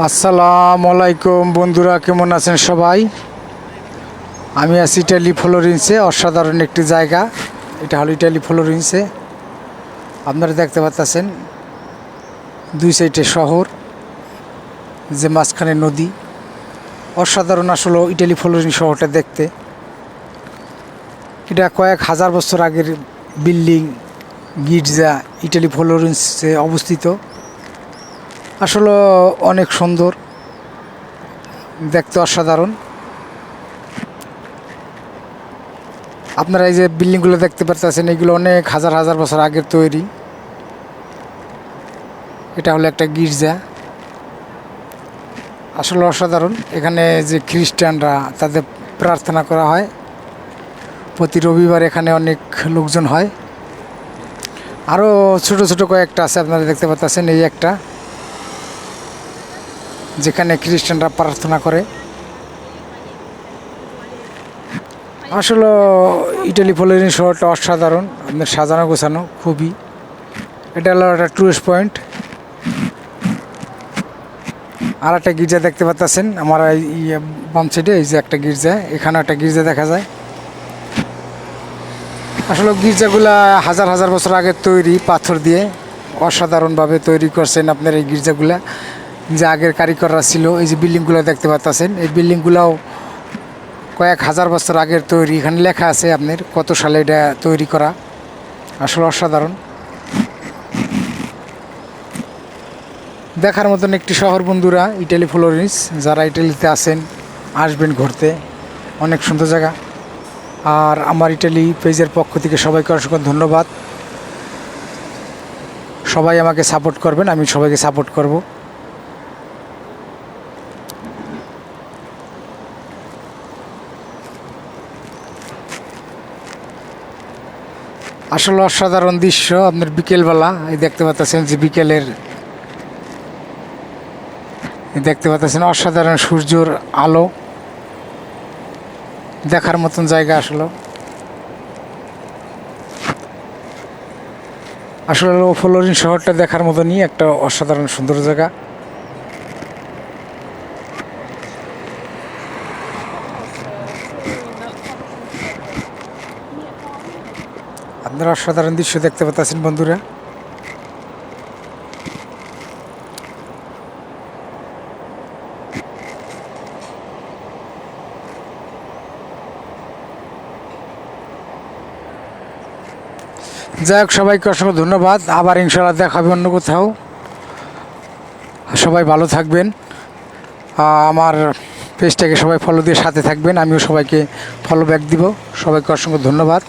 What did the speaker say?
আসসালামু আলাইকুম বন্ধুরা, কেমন আছেন সবাই? আমি আছি ইটালি ফ্লোরেন্সে অসাধারণ একটি জায়গা। এটা হলো ইটালি ফ্লোরেন্সে আপনারা দেখতে পাচ্ছেন দুই সাইডে শহর, যে মাঝখানে নদী। অসাধারণ আসলে ইটালি ফ্লোরেন্স শহরটা দেখতে। এটা কয়েক হাজার বছর আগের বিল্ডিং, গির্জা ইটালি ফ্লোরেন্সে অবস্থিত। আসলে অনেক সুন্দর, দেখতে অসাধারণ। আপনারা এই যে বিল্ডিংগুলো দেখতে পাচ্ছেন এগুলো অনেক হাজার হাজার বছর আগের তৈরি। এটা হলো একটা গির্জা। আসলে অসাধারণ। এখানে যে খ্রিস্টানরা তাদের প্রার্থনা করা হয়। প্রতি রবিবার এখানে অনেক লোকজন হয়। আরও ছোট ছোট কয়েকটা আছে, আপনারা দেখতে পাচ্ছেন এই একটা। যেখানে খ্রিস্টানরা প্রার্থনা করে। আসলে ইটালি ফ্লোরিন শহরটা অসাধারণ, আপনার সাজানো গোছানো খুবই। এটা হলো একটা টুরিস্ট পয়েন্ট আর একটা গির্জা দেখতে পাচ্ছেন, আমার এই বাম সাইডে এই যে একটা গির্জা এখানে একটা গির্জা দেখা যায়। আসলে গির্জাগুলা হাজার হাজার বছর আগে তৈরি, পাথর দিয়ে অসাধারণভাবে তৈরি করছেন আপনার এই গির্জাগুলা। যে আগের কারিগররা ছিল, এই যে বিল্ডিংগুলো দেখতে পাচ্ছেন এই বিল্ডিংগুলোও কয়েক হাজার বছর আগের তৈরি। এখানে লেখা আছে আপনার কত সালে এটা তৈরি করা। আসলে অসাধারণ। দেখার মতন একটি শহর বন্ধুরা, ইটালি ফ্লোরেন্স। যারা ইটালিতে আছেন, আসবেন ঘুরতে। অনেক সুন্দর জায়গা। আর আমার ইটালি পেজের পক্ষ থেকে সবাইকে অসংখ্য ধন্যবাদ। সবাই আমাকে সাপোর্ট করবেন, আমি সবাইকে সাপোর্ট করব। আসলে অসাধারণ দৃশ্য আপনার বিকেলবেলা। এই দেখতে পাচ্ছেন যে বিকেলের দেখতে পাচ্ছেন অসাধারণ সূর্যর আলো। দেখার মতন জায়গা আসলো। আসলে ফ্লোরিন শহরটা দেখার মতনই একটা অসাধারণ সুন্দর জায়গা। আপনারা অসাধারণ দৃশ্য দেখতে পাচ্ছেন, বন্ধুরা। যাই হোক, সবাইকে অসংখ্য ধন্যবাদ। আবার ইনশাল্লাহ দেখা হবে অন্য কোথাও। সবাই ভালো থাকবেন। আমার পেজটাকে সবাই ফলো দিয়ে সাথে থাকবেন। আমিও সবাইকে ফলো ব্যাক দিব। সবাইকে অসংখ্য ধন্যবাদ।